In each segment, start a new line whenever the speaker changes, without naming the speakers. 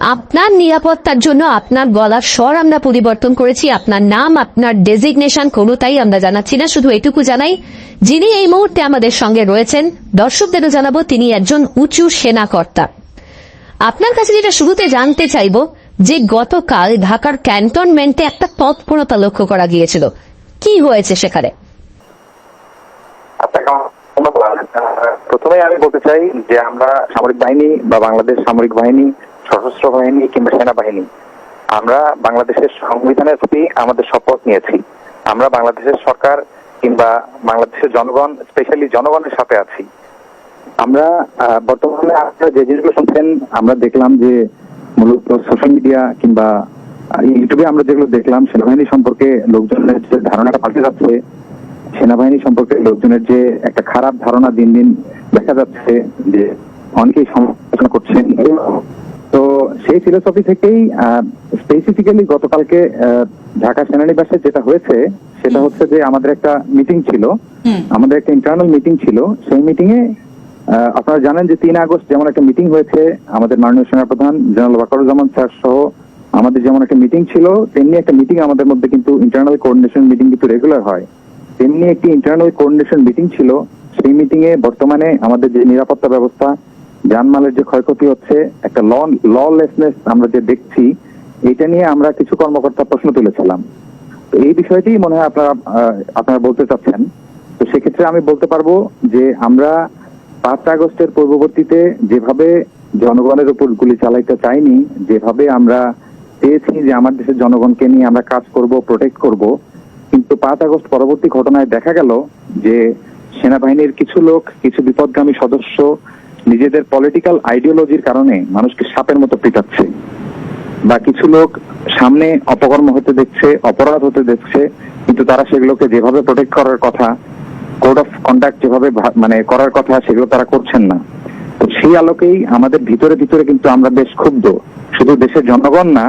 আপনার নিরাপত্তার জন্য আপনার গলার স্বর আমরা পরিবর্তন করেছি আপনার নাম আপনার ডেজিগনেশন কোনোটাই আমরা জানাচ্ছি না শুধু এটুকু জানাই যিনি এই মুহূর্তে আমাদের সঙ্গে রয়েছেন দর্শকদেরও জানাব তিনি একজন উঁচু সেনাকর্তা। আপনার কাছে যেটা শুরুতে জানতে চাইব যে গতকাল ঢাকার ক্যান্টনমেন্টে একটা তৎপরতা লক্ষ্য করা গিয়েছিল। কি হয়েছে সেখানে?
প্রথমে আমি বলতে চাই যে আমরা সামরিক বাহিনী বা বাংলাদেশ সামরিক বাহিনী সশস্ত্র বাহিনী কিংবা সেনাবাহিনী, আমরা বাংলাদেশের সংবিধানের প্রতি আমাদের শপথ নিয়েছি। আমরা বাংলাদেশের সরকার কিংবা বাংলাদেশের জনগণ, স্পেশালি জনগণের সাথে আছি। আমরা বর্তমানে আপনারা যে জিনিসগুলো শুনছেন, আমরা দেখলাম যে মূলত সোশ্যাল মিডিয়া কিংবা ইউটিউবে আমরা যেগুলো দেখলাম, সেনাবাহিনী সম্পর্কে লোকজনের যে ধারণাটা পাল্টে যাচ্ছে, সেনাবাহিনী সম্পর্কে লোকজনের যে একটা খারাপ ধারণা দিন দিন দেখা যাচ্ছে যে অনেকেই সমালোচনা করছেন। তো সেই ফিলোসফি থেকেই স্পেসিফিক্যালি গতকালকে ঢাকা সেনানিবাসে যেটা হয়েছে সেটা হচ্ছে যে আমাদের একটা মিটিং ছিল। আমাদের একটা ইন্টারনাল মিটিং ছিল। সেই মিটিং এ আপনারা জানেন যে তিন আগস্ট যেমন একটা মিটিং হয়েছে আমাদের মাননীয় সেনাপ্রধান জেনারেল ওয়াকারুজ্জামান স্যার সহ আমাদের যেমন একটা মিটিং ছিল তেমনি একটা মিটিং আমাদের মধ্যে কিন্তু ইন্টারনাল কোঅর্ডিনেশন মিটিং কিন্তু রেগুলার হয়। তেমনি একটি ইন্টারনাল কোঅর্ডিনেশন মিটিং ছিল। সেই মিটিং এ বর্তমানে আমাদের যে নিরাপত্তা ব্যবস্থা জানমালের যে ক্ষয়ক্ষতি হচ্ছে, একটা ল ললেসনেস আমরা যে দেখছি, এটা নিয়ে আমরা কিছু কর্মকর্তা প্রশ্ন তুলেছিলাম। তো এই বিষয়টি মনে হয় আপনারা আপনারা বলতে চাচ্ছেন। তো সেক্ষেত্রে আমি বলতে পারব যে আমরা পাঁচ আগস্টের পূর্ববর্তীতে যেভাবে জনগণের উপর গুলি চালাইতে চাইনি, যেভাবে আমরা পেয়েছি যে আমার দেশের জনগণকে নিয়ে আমরা কাজ করব প্রোটেক্ট করব, কিন্তু পাঁচ আগস্ট পরবর্তী ঘটনায় দেখা গেল যে সেনাবাহিনীর কিছু লোক, কিছু বিপদগামী সদস্য নিজেদের পলিটিক্যাল আইডিওলজির কারণে মানুষকে সাপের মতো পিটাচ্ছে। বা কিছু লোক সামনে অপকর্ম হতে দেখছে, অপরাধ হতে দেখছে, কিন্তু তারা সেগুলোকে যেভাবে প্রোটেক্ট করার কথা কোড অফ কন্ডাক্ট যেভাবে মানে করার কথা, সেগুলো তারা করছেন না। তো সেই আলোকেই আমাদের ভিতরে ভিতরে কিন্তু আমরা বেশ ক্ষুব্ধ। শুধু দেশের জনগণ না,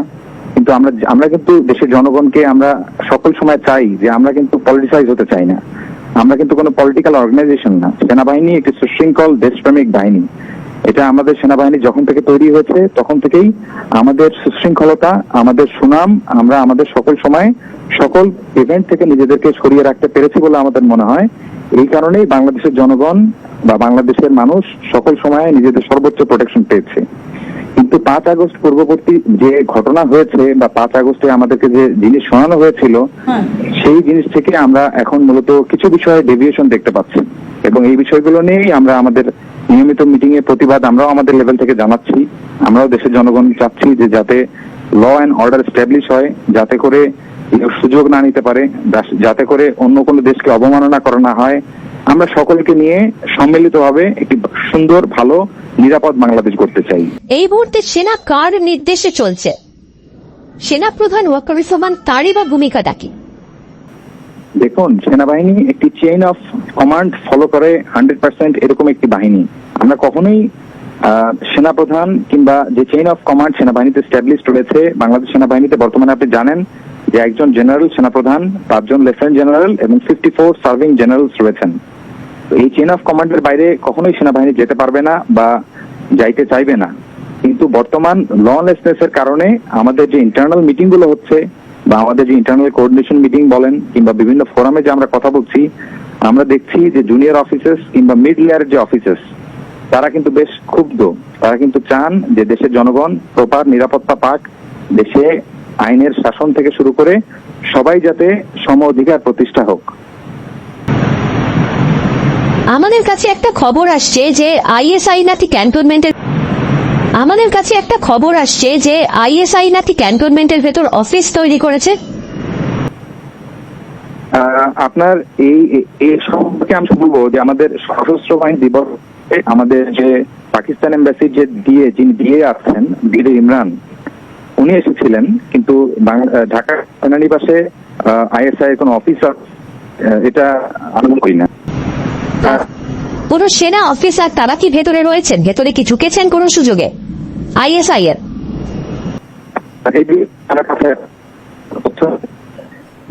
কিন্তু আমরা আমরা কিন্তু দেশের জনগণকে আমরা সকল সময় চাই যে আমরা কিন্তু পলিটিসাইজ হতে চাই না। আমরা কিন্তু কোনো পলিটিক্যাল অর্গানাইজেশন না। সেনাবাহিনী একটি সুশৃঙ্খল দেশপ্রেমিক বাহিনী। এটা আমাদের সেনাবাহিনী যখন থেকে তৈরি হয়েছে, তখন থেকেই আমাদের সুশৃঙ্খলতা, আমাদের সুনাম, আমরা আমাদের সকল সময় সকল ইভেন্ট থেকে নিজেদেরকে সরিয়ে রাখতে পেরেছি বলে আমাদের মনে হয়। এই কারণেই বাংলাদেশের জনগণ বা বাংলাদেশের মানুষ সকল সময় নিজেদের সর্বোচ্চ প্রোটেকশন পেয়েছে। কিন্তু পাঁচ আগস্ট পূর্ববর্তী যে ঘটনা হয়েছে বা পাঁচ আগস্টে আমাদেরকে যে জিনিস শোনানো হয়েছিল সেই জিনিস থেকে আমরা এখন মূলত কিছু বিষয়ে ডেভিয়েশন দেখতে পাচ্ছি। এবং এই বিষয়গুলো নিয়েই আমরা আমাদের নিয়মিত মিটিং এ প্রতিবাদ আমরাও আমাদের লেভেল থেকে জানাচ্ছি। আমরাও দেশের জনগণ চাচ্ছি যে যাতে ল অ্যান্ড অর্ডার স্ট্যাবলিশ হয় যাতে করে সুযোগ না নিতে পারে যাতে করে অন্য কোনো দেশকে অবমাননা করা না হয়। আমরা সকলকে নিয়ে সম্মিলিতভাবে একটি সুন্দর ভালো নিরাপদ বাংলাদেশ করতে চাই।
এই মুহূর্তে সেনা কার নির্দেশে চলছে? সেনা প্রধান ওয়াকারুজ্জামান তারই বা ভূমিকাটা কি
দেখুন সেনাবাহিনী একটি চেইন অফ কমান্ড ফলো করে হান্ড্রেড পার্সেন্ট এরকম একটি বাহিনী। আমরা কখনোই সেনাপ্রধান কিংবা যে চেইন অফ কমান্ড সেনাবাহিনীতে স্ট্যাবলিশ রয়েছে বাংলাদেশ সেনাবাহিনীতে বর্তমানে আপনি জানেন যে একজন জেনারেল সেনাপ্রধান পাঁচজন লেফটেন্যান্ট জেনারেল এবং ফিফটি ফোর সার্ভিং জেনারেলস রয়েছেন এই চেইন অফ কমান্ডের বাইরে কখনোই সেনাবাহিনী যেতে পারবে না বা যাইতে চাইবে না। কিন্তু বর্তমান ললেসনেস এর কারণে আমাদের যে ইন্টারনাল মিটিংগুলো হচ্ছে বা আমাদের যে ইন্টারনাল কোঅর্ডিনেশন মিটিং বলেন কিংবা বিভিন্ন ফোরামে যে আমরা কথা বলছি, আমরা দেখছি যে জুনিয়র অফিসার্স কিংবা মিড লেয়ারের যে অফিসার্স তারা কিন্তু বেশ ক্ষুব্ধ। তারা কিন্তু চান যে দেশের জনগণ প্রপার নিরাপত্তা পাক, দেশে আইনের শাসন থেকে শুরু করে সবাই যাতে সম অধিকার প্রতিষ্ঠা হোক।
আমাদের কাছে একটা খবর আসছে যে আইএসআই নাকি ক্যান্টনমেন্টের আমাদের কাছে একটা খবর আসছে যে আইএসআই নাকি ক্যান্টনমেন্টের ভেতর অফিস তৈরি করেছে।
আপনার এই এই সম্পর্কে আমি বলব যে আমাদের সশস্ত্র বাহিনী দিবস আমাদের যে পাকিস্তান এম্বাসি যে দিয়ে যিনি দিয়ে আছেন বীর ইমরান উনি এসেছিলেন কিন্তু বাং- আহ, ঢাকা সেনানিবাসে আইএসআই কোনো অফিসার এটা আমি করি না।
কোন সেনা অফিসার তারা কি ভেতরে রয়েছেন? ভেতরে কি ঢুকেছেন কোন সুযোগে? আইএসআই এর।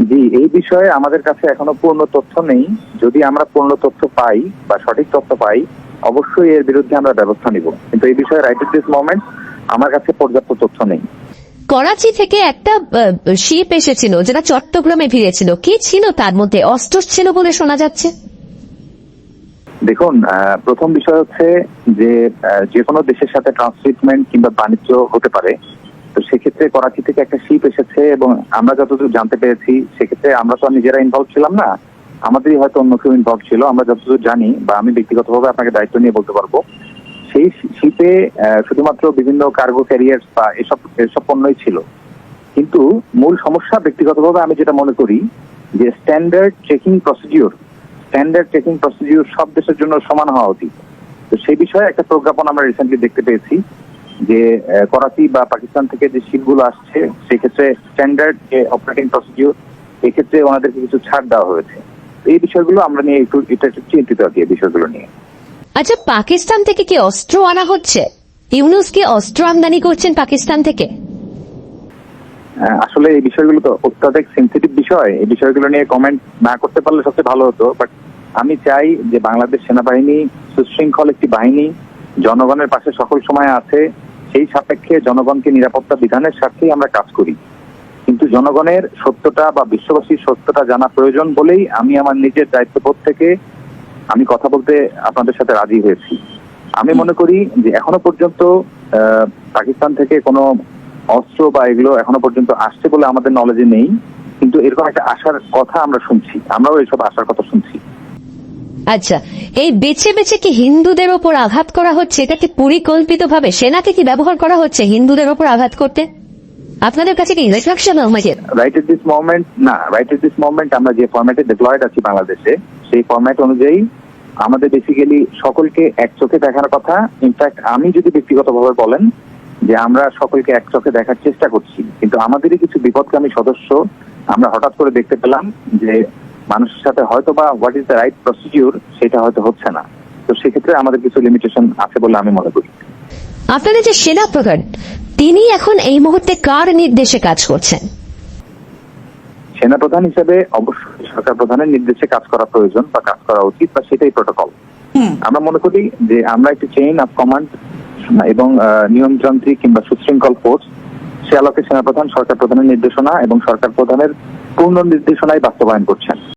জি এই বিষয়ে আমাদের কাছে এখনও পূর্ণ তথ্য নেই। যদি আমরা পূর্ণ তথ্য পাই বা সঠিক তথ্য পাই অবশ্যই এর বিরুদ্ধে আমরা ব্যবস্থা নিব। কিন্তু এই বিষয়ে রাইট দিস মোমেন্ট আমার কাছে পর্যাপ্ত তথ্য নেই।
করাচি থেকে একটা শিপ এসেছিল যেটা চট্টগ্রামে ভিড়েছিল। কি ছিল তার মধ্যে? অস্ত্র ছিল বলে শোনা যাচ্ছে।
দেখুন প্রথম বিষয় হচ্ছে যে যে কোনো দেশের সাথে ট্রান্সশিপমেন্ট কিংবা বাণিজ্য হতে পারে, তো সেক্ষেত্রে করাচি থেকে একটা শিপ এসেছে এবং আমরা যতদূর জানতে পেরেছি, সেক্ষেত্রে আমরা তো নিজেরা ইনভলভ ছিলাম না। আমাদেরই হয়তো অন্য কেউ ইনভলভ ছিল, আমরা যতদূর জানি বা আমি ব্যক্তিগতভাবে আপনাকে দায়িত্ব নিয়ে বলতে পারব, সেই শিপে শুধুমাত্র বিভিন্ন কার্গো ক্যারিয়ার বা এসব এসব পণ্যই ছিল। কিন্তু মূল সমস্যা ব্যক্তিগতভাবে আমি যেটা মনে করি যে standard checking procedure standard checking procedure সব দেশের জন্য সমান হওয়া উচিত। তো সেই বিষয়ে একটা প্রজ্ঞাপন আমরা রিসেন্টলি দেখতে পেয়েছি যে করাচি বা পাকিস্তান থেকে যে শিপগুলো আসছে, সেক্ষেত্রে স্ট্যান্ডার্ড যে অপারেটিং প্রসিডিওর এক্ষেত্রে ওনাদেরকে কিছু ছাড় দেওয়া হয়েছে। এই বিষয়গুলো আমরা নিয়ে একটু, এটা একটু চিন্তিত কি এই বিষয়গুলো নিয়ে।
আচ্ছা পাকিস্তান থেকে কি অস্ত্র আনা হচ্ছে? ইউনুস কি অস্ত্র আমদানি করছেন পাকিস্তান থেকে?
আসলে এই বিষয়গুলো তো অত্যাধিক সেন্সিটিভ বিষয়। এই বিষয়গুলো নিয়ে কমেন্ট না করতে পারলে সবচেয়ে ভালো হতো। বাট আমি চাই যে বাংলাদেশ সেনাবাহিনী সুশৃঙ্খল একটি বাহিনী জনগণের পাশে সকল সময় আছে সেই সাপেক্ষে জনগণকে নিরাপত্তা বিধানের স্বার্থেই আমরা কাজ করি। কিন্তু জনগণের সত্যটা বা বিশ্ববাসীর সত্যটা জানা প্রয়োজন বলেই আমি আমার নিজের দায়িত্ববোধ থেকে আমি কথা বলতে আপনাদের সাথে রাজি হয়েছি। আমি মনে করি যে এখনও পর্যন্ত আহ, পাকিস্তান থেকে কোনো অস্ত্র বা এগুলো এখনও পর্যন্ত আসছে বলে আমাদের নলেজে নেই। কিন্তু এরকম একটা আশার কথা আমরা শুনছি। আমরাও এইসব আশার কথা শুনছি।
আচ্ছা এই বেছে বেছে কি হিন্দুদের ওপর আঘাত করা হচ্ছে এটা কি পরিকল্পিতভাবে সেনাকে কি ব্যবহার করা হচ্ছে হিন্দুদের ওপর আঘাত করতে? আপনাদের কাছে কি ইনস্ট্রাকশন আমাকে?
রাইট এট দিস মোমেন্ট না রাইট এট দিস মোমেন্ট আমরা যে ফরম্যাটে ডিপ্লয়েড আছি বাংলাদেশে সেই ফরম্যাট অনুযায়ী আমাদের বেসিক্যালি সকলকে এক চোখে দেখার কথা। ইনফ্যাক্ট আমি যদি ব্যক্তিগতভাবে বলেন যে আমরা সকলকে এক চোখে দেখার চেষ্টা করছি। কিন্তু আমাদেরই কিছু বিপদগামী সদস্য আমরা হঠাৎ করে দেখতে পেলাম যে মানুষের সাথে হয়তো বা what is the right procedure সেটা হয়তো হচ্ছে না। তো সেক্ষেত্রে আমাদের কিছু লিমিটেশন আছে বলে আমি মনে করি।
আপনাদের যে সেনা প্রধান তিনি এখন এই মুহূর্তে কার নির্দেশে কাজ করছেন?
সেনাপ্রধান হিসেবে অবশ্যই সরকার প্রধানের নির্দেশে কাজ করা প্রয়োজন বা কাজ করা উচিত বা সেটাই প্রোটোকল আমরা মনে করি যে আমরা একটি চেইন অফ কমান্ড এবং নিয়মতান্ত্রিক কিংবা সুশৃঙ্খল ফোর্স সে আলোকে সেনাপ্রধান, সরকার প্রধানের নির্দেশনা এবং সরকার প্রধানের পূর্ণ নির্দেশনায় বাস্তবায়ন করছেন।